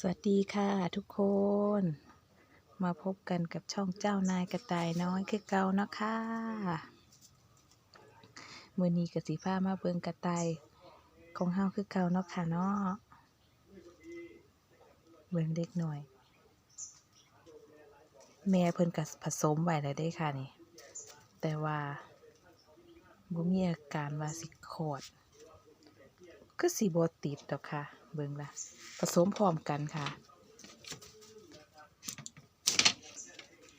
สวัสดีค่ะทุกคน มาพบกันกับช่องเจ้านายกระต่ายน้อยคือเก่าเนาะคะมือนี้กสิผ้ามาเบิงกระต่ายของเฮาคือเก่าเนาะค่ะเนาะเบิงเด็กหน่อย แม่เพิ่นกับผสมไว้แล้วได้ค่ะนี่ แต่ว่าบ่มีอาการว่าสิคลอดคือสีบอติดดอกค่ะ เบิ่งละผสมพร้อมกันค่ะ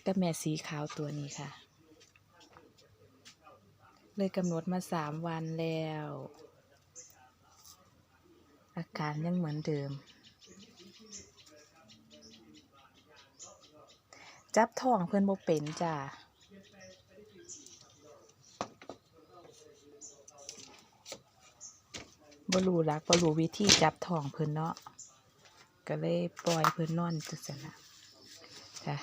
กับแม่สีขาวตัวนี้ค่ะ เลยกำหนดมาสามวันแล้ว อาการยังเหมือนเดิม จับท้องเพื่อนบ่เป็นจ้า บ่รู้รักบ่รู้วิธีจับทองเพิ่นเนาะก็เลยปล่อยเพิ่นนอนจังซั่นน่ะจ้ะ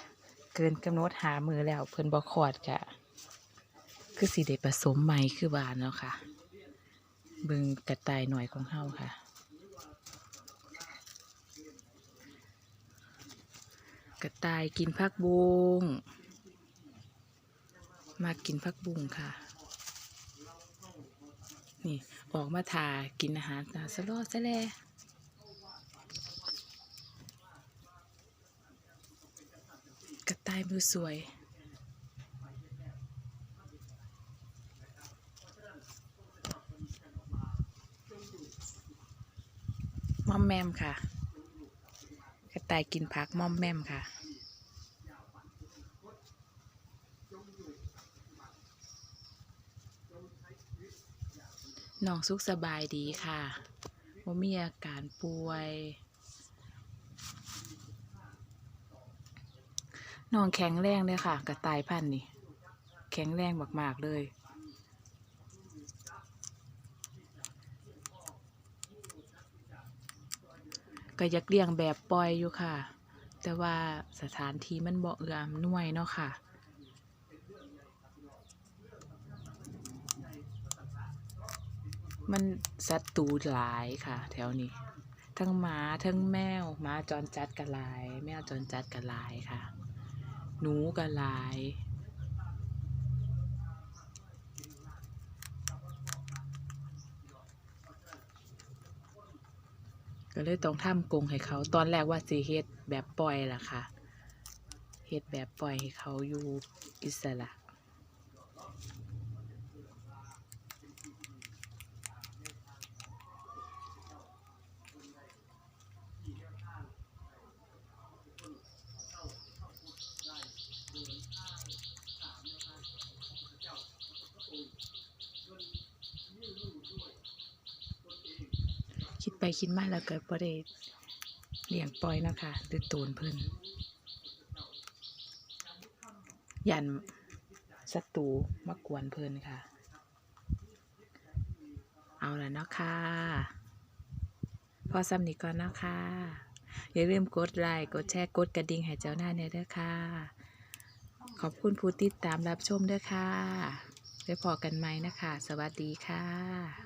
เกินกำหนดหามือแล้วเพิ่นบ่คลอดก็คือสิได้ผสมใหม่คือว่าเนาะค่ะเบิ่งกระต่ายหน่อยของเฮาค่ะกระต่ายกินผักบุ้งมากินผักบุ้งค่ะ นี่ออกมาทากินอาหารตาสลอสะแลกระต่ายมือสวย มอมแมมค่ะ กระต่ายกินผักมอมแมมค่ะ น้องสุขสบายดีค่ะว่ามีอาการป่วยน้องแข็งแรงเลยค่ะ กระต่ายพันนี่แข็งแรงมาก ๆ เลย ก็อยากเลี้ยงแบบปล่อยอยู่ค่ะ แต่ว่าสถานที่มันบ่เอื้ออำนวยเนาะค่ะ มันสัตว์ตูหลายค่ะ แถวนี้ ทั้งหมาทั้งแมวหมาจรจัดกันหลาย แมวจรจัดกันหลายค่ะ หนูกันหลายก็เลยต้องทำกรงให้เขา ตอนแรกว่าสิเฮ็ดแบบปล่อยล่ะค่ะ เฮ็ดแบบปล่อยให้เขาอยู่อิสระ ไปคิดมาแล้วก็บ่ได้เลี้ยงปล่อยนะคะด้วยตูนเพิ่นยันศัตรูมากวนเพิ่นค่ะ เอาละเนาะค่ะ พอซ้ำนี้ก่อนเนาะค่ะ อย่าลืมกดไลค์กดแชร์กดกระดิ่งให้เจ้าหน้าเนี่ยด้อค่ะ ขอบคุณผู้ติดตามรับชมด้อค่ะไว้พอกันไหมนะคะ สวัสดีค่ะ